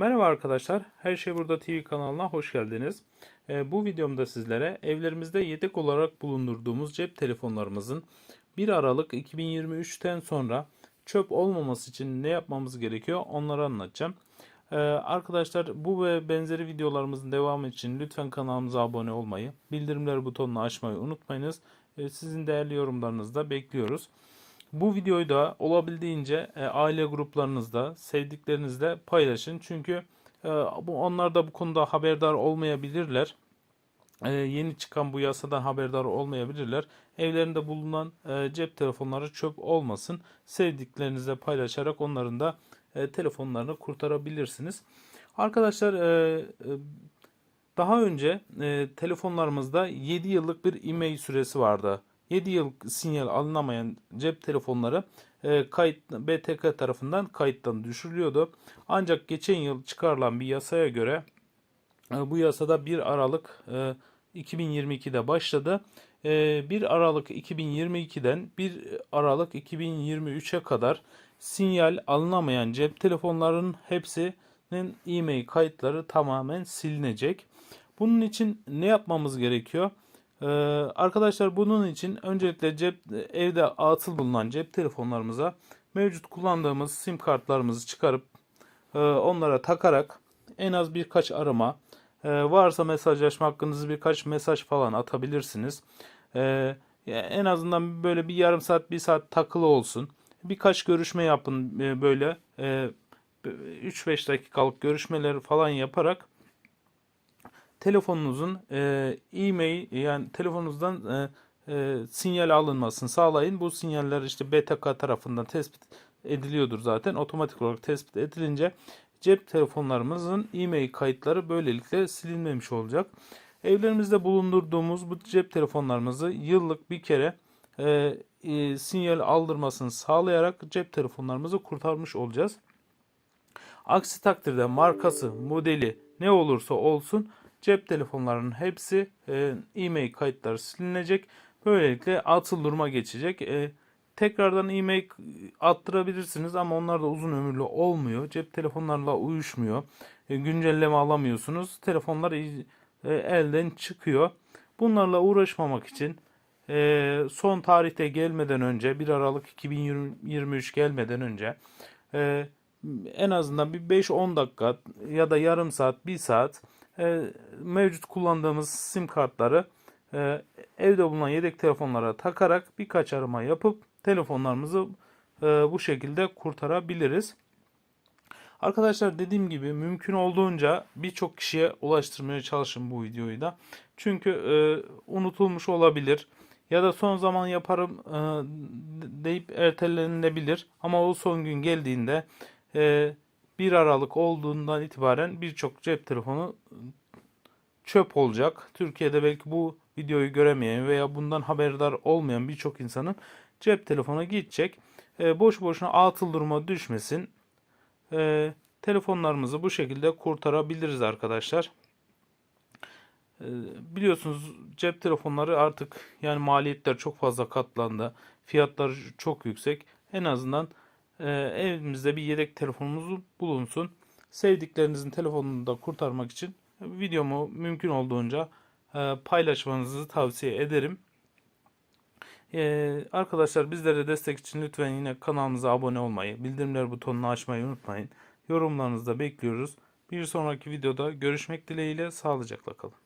arkadaşlar, Her Şey Burada TV kanalına hoş geldiniz. Ee, bu videomda sizlere evlerimizde yedek olarak bulundurduğumuz cep telefonlarımızın 1 Aralık 2023'ten sonra çöp olmaması için ne yapmamız gerekiyor onları anlatacağım. Ee, arkadaşlar bu ve benzeri videolarımızın devamı için lütfen kanalımıza abone olmayı, bildirimler butonunu açmayı unutmayınız. Ee, sizin değerli yorumlarınızı da bekliyoruz. Bu videoyu da olabildiğince e, aile gruplarınızda, sevdiklerinizle paylaşın. Çünkü e, bu onlar da bu konuda haberdar olmayabilirler. E, yeni çıkan bu yasadan haberdar olmayabilirler. Evlerinde bulunan e, cep telefonları çöp olmasın. Sevdiklerinizle paylaşarak onların da e, telefonlarını kurtarabilirsiniz. Arkadaşlar e, e, daha önce e, telefonlarımızda 7 yıllık bir e-mail süresi vardı. 7 yıl sinyal alınamayan cep telefonları e, kayıt BTK tarafından kayıttan düşürülüyordu. Ancak geçen yıl çıkarılan bir yasaya göre e, bu yasada 1 Aralık e, 2022'de başladı. E, 1 Aralık 2022'den 1 Aralık 2023'e kadar sinyal alınamayan cep telefonlarının hepsinin e-mail kayıtları tamamen silinecek. Bunun için ne yapmamız gerekiyor? Ee, arkadaşlar bunun için öncelikle cep evde atıl bulunan cep telefonlarımıza mevcut kullandığımız sim kartlarımızı çıkarıp e, onlara takarak en az birkaç arama e, varsa mesajlaşma hakkınızı birkaç mesaj falan atabilirsiniz. E, en azından böyle bir yarım saat bir saat takılı olsun. Birkaç görüşme yapın e, böyle e, 3-5 dakikalık görüşmeleri falan yaparak telefonunuzun e, e-mail yani telefonunuzdan e, e, sinyal alınmasını sağlayın. Bu sinyaller işte BTK tarafından tespit ediliyordur zaten. Otomatik olarak tespit edilince cep telefonlarımızın e-mail kayıtları böylelikle silinmemiş olacak. Evlerimizde bulundurduğumuz bu cep telefonlarımızı yıllık bir kere e, e, sinyal aldırmasını sağlayarak cep telefonlarımızı kurtarmış olacağız. Aksi takdirde markası, modeli ne olursa olsun cep telefonlarının hepsi e, e-mail kayıtları silinecek. Böylelikle atıl duruma geçecek. E, tekrardan e-mail attırabilirsiniz ama onlar da uzun ömürlü olmuyor. Cep telefonlarla uyuşmuyor. E, güncelleme alamıyorsunuz. Telefonlar e, elden çıkıyor. Bunlarla uğraşmamak için e, son tarihte gelmeden önce 1 Aralık 2023 gelmeden önce e, en azından bir 5-10 dakika ya da yarım saat, 1 saat e, mevcut kullandığımız sim kartları e, evde bulunan yedek telefonlara takarak birkaç arama yapıp telefonlarımızı e, bu şekilde kurtarabiliriz. Arkadaşlar dediğim gibi mümkün olduğunca birçok kişiye ulaştırmaya çalışın bu videoyu da. Çünkü e, unutulmuş olabilir ya da son zaman yaparım e, deyip ertelenebilir. Ama o son gün geldiğinde e, 1 Aralık olduğundan itibaren birçok cep telefonu çöp olacak. Türkiye'de belki bu videoyu göremeyen veya bundan haberdar olmayan birçok insanın cep telefonu gidecek. E, boş boşuna atıl duruma düşmesin. E, telefonlarımızı bu şekilde kurtarabiliriz arkadaşlar. E, biliyorsunuz cep telefonları artık yani maliyetler çok fazla katlandı. Fiyatlar çok yüksek. En azından e, evimizde bir yedek telefonumuz bulunsun. Sevdiklerinizin telefonunu da kurtarmak için videomu mümkün olduğunca e, paylaşmanızı tavsiye ederim. Ee, arkadaşlar bizlere destek için lütfen yine kanalımıza abone olmayı, bildirimler butonunu açmayı unutmayın. Yorumlarınızı da bekliyoruz. Bir sonraki videoda görüşmek dileğiyle sağlıcakla kalın.